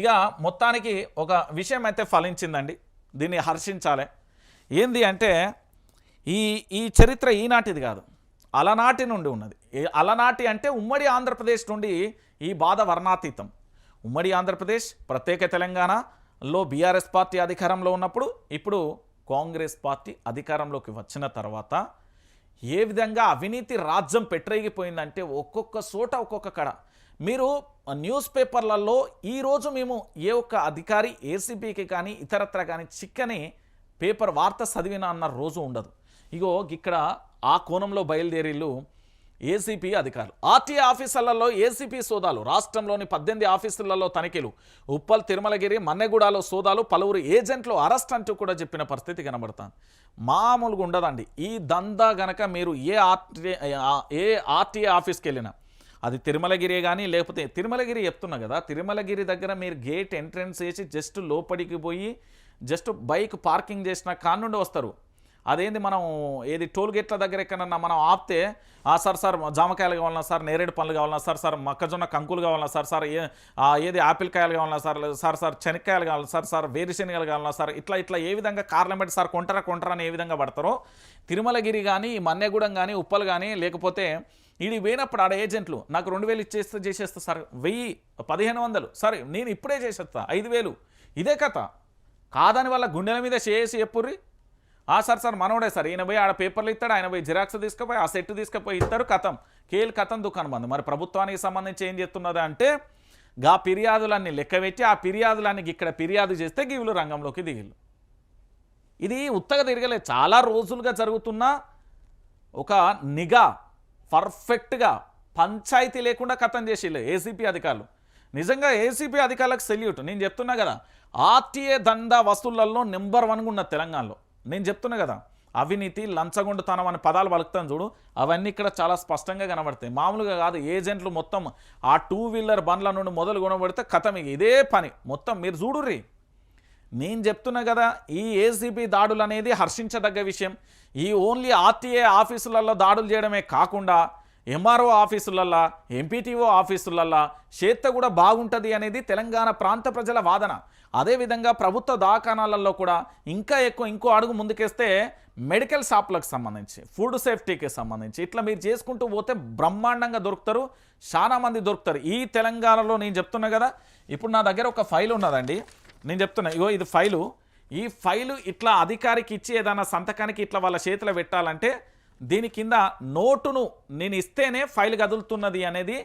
ఇక మొత్తానికి ఒక విషయం అయితే ఫలించిందండి. దీన్ని హర్షించాలి. ఏంది అంటే ఈ ఈ చరిత్ర ఈనాటిది కాదు. అలనాటి నుండి ఉన్నది. అలనాటి అంటే ఉమ్మడి ఆంధ్రప్రదేశ్ నుండి ఈ బాధ వర్ణాతీతం. ఉమ్మడి ఆంధ్రప్రదేశ్ ప్రత్యేక తెలంగాణలో బీఆర్ఎస్ పార్టీ అధికారంలో ఉన్నప్పుడు ఇప్పుడు కాంగ్రెస్ పార్టీ అధికారంలోకి వచ్చిన తర్వాత ఏ విధంగా అవినీతి రాజ్యం పెట్టరేగిపోయిందంటే ఒక్కొక్క చోట ఒక్కొక్క కడ. మీరు న్యూస్ పేపర్లలో ఈరోజు మేము ఏ ఒక్క అధికారి ఏసీబీకి కానీ ఇతరత్ర కానీ చిక్కని పేపర్ వార్త చదివినా అన్న రోజు ఉండదు. ఇగో ఇక్కడ ఆ కోణంలో బయలుదేరిళ్ళు ఏసీపీ అధికారులు. ఆర్టీఏ ఆఫీసులలో ఏసీపీ సోదాలు రాష్ట్రంలోని పద్దెనిమిది ఆఫీసులలో తనిఖీలు ఉప్పల్ తిరుమలగిరి మన్నెగూడలో సోదాలు పలువురు ఏజెంట్లు అరెస్ట్ అంటూ కూడా చెప్పిన పరిస్థితి కనబడుతుంది. మామూలుగా ఉండదండి. ఈ దందా గనక మీరు ఏ ఆర్టీ ఏ ఆర్టీఏ ఆఫీస్కి వెళ్ళినా అది తిరుమలగిరి కానీ లేకపోతే తిరుమలగిరి చెప్తున్నా కదా తిరుమలగిరి దగ్గర మీరు గేట్ ఎంట్రన్స్ వేసి జస్ట్ లోపలికి పోయి జస్ట్ బైక్ పార్కింగ్ చేసిన కానుండి వస్తారు. అదేంది మనం ఏది టోల్ గేట్ల దగ్గర ఎక్కడన్నా మనం ఆపితే ఆ సార్ సార్ జామకాయలు కావాలన్నా సార్ నేరేడు పండ్లు కావాలన్నా సార్ సార్ మొక్కజొన్న కంకులు కావాలన్నా సార్ సార్ ఏ ఏది ఆపిల్ కాయలు కావాలన్నా సార్ లేదు సార్ సార్ చెనక్కాయలు కావాలి సార్ సార్ వేరుశనగలు కావాలన్నా సార్ ఇట్లా ఇట్లా ఏ విధంగా కార్లు సార్ కొంటారా కొంటారా అని ఏ విధంగా పడతారో తిరుమలగిరి కానీ మన్నెగూడెం కానీ ఉప్పలు కానీ లేకపోతే ఇది పోయినప్పుడు ఆడ ఏజెంట్లు నాకు రెండు వేలు ఇచ్చేస్తే చేసేస్తా సార్. వెయ్యి పదిహేను వందలు. సరే నేను ఇప్పుడే చేసేస్తా ఐదు వేలు. ఇదే కథ. కాదని వాళ్ళ గుండెల మీద చేసి చెప్పుర్రి ఆ సార్ సార్ మనోడే సార్. ఈయన పోయి ఆడ పేపర్లు ఇస్తాడు ఆయన పోయి జిరాక్స్ తీసుకుపోయి ఆ సెట్ తీసుకుపోయి ఇస్తారు కథం. కేల్ కథం దుకాణం బంద్ మరి ప్రభుత్వానికి సంబంధించి ఏం చేస్తున్నది అంటే గా ఫిర్యాదులన్నీ లెక్కబెట్టి ఆ ఫిర్యాదులన్నీ ఇక్కడ ఫిర్యాదు చేస్తే గీవులు రంగంలోకి దిగిళ్ళు. ఇది ఉత్తగా తిరగలేదు చాలా రోజులుగా జరుగుతున్న ఒక నిఘా పర్ఫెక్ట్గా పంచాయతీ లేకుండా కథం చేసిళ్ళు ఏసీపీ అధికారులు. నిజంగా ఏసీపీ అధికారులకు సెల్యూట్. నేను చెప్తున్నా కదా ఆర్టీఏ దందా వసూళ్ళలో నెంబర్ వన్గా ఉన్న తెలంగాణలో. నేను చెప్తున్నా కదా అవినీతి లంచగొండుతనం అనే పదాలు పలుకుతాను చూడు అవన్నీ ఇక్కడ చాలా స్పష్టంగా కనబడతాయి. మామూలుగా కాదు ఏజెంట్లు మొత్తం ఆ టూ వీలర్ బండ్ల నుండి మొదలు కొనబడితే కథం ఇదే పని. మొత్తం మీరు చూడుర్రి. నేను చెప్తున్నా కదా ఈ ఏసీబీ దాడులు అనేది హర్షించదగ్గ విషయం. ఈ ఓన్లీ ఆర్టీఏ ఆఫీసులలో దాడులు చేయడమే కాకుండా ఎంఆర్ఓ ఆఫీసులల్లా ఎంపీటీఓ ఆఫీసులల్లా చేత్త కూడా బాగుంటుంది అనేది తెలంగాణ ప్రాంత ప్రజల వాదన. అదేవిధంగా ప్రభుత్వ దవాఖానాలలో కూడా ఇంకా ఎక్కువ ఇంకో అడుగు ముందుకేస్తే మెడికల్ షాప్లకు సంబంధించి ఫుడ్ సేఫ్టీకి సంబంధించి. ఇట్లా మీరు చేసుకుంటూ పోతే బ్రహ్మాండంగా దొరుకుతారు చాలామంది దొరుకుతారు. ఈ తెలంగాణలో నేను చెప్తున్నా కదా ఇప్పుడు నా దగ్గర ఒక ఫైల్ ఉన్నదండి. నేను చెప్తున్నా ఇగో ఇది ఫైలు. ఈ ఫైలు ఇట్లా అధికారికి ఇచ్చి ఏదైనా సంతకానికి ఇట్లా వాళ్ళ చేతిలో పెట్టాలంటే దీని కింద నోటును నేను ఇస్తేనే ఫైల్ కదులుతున్నది అనేది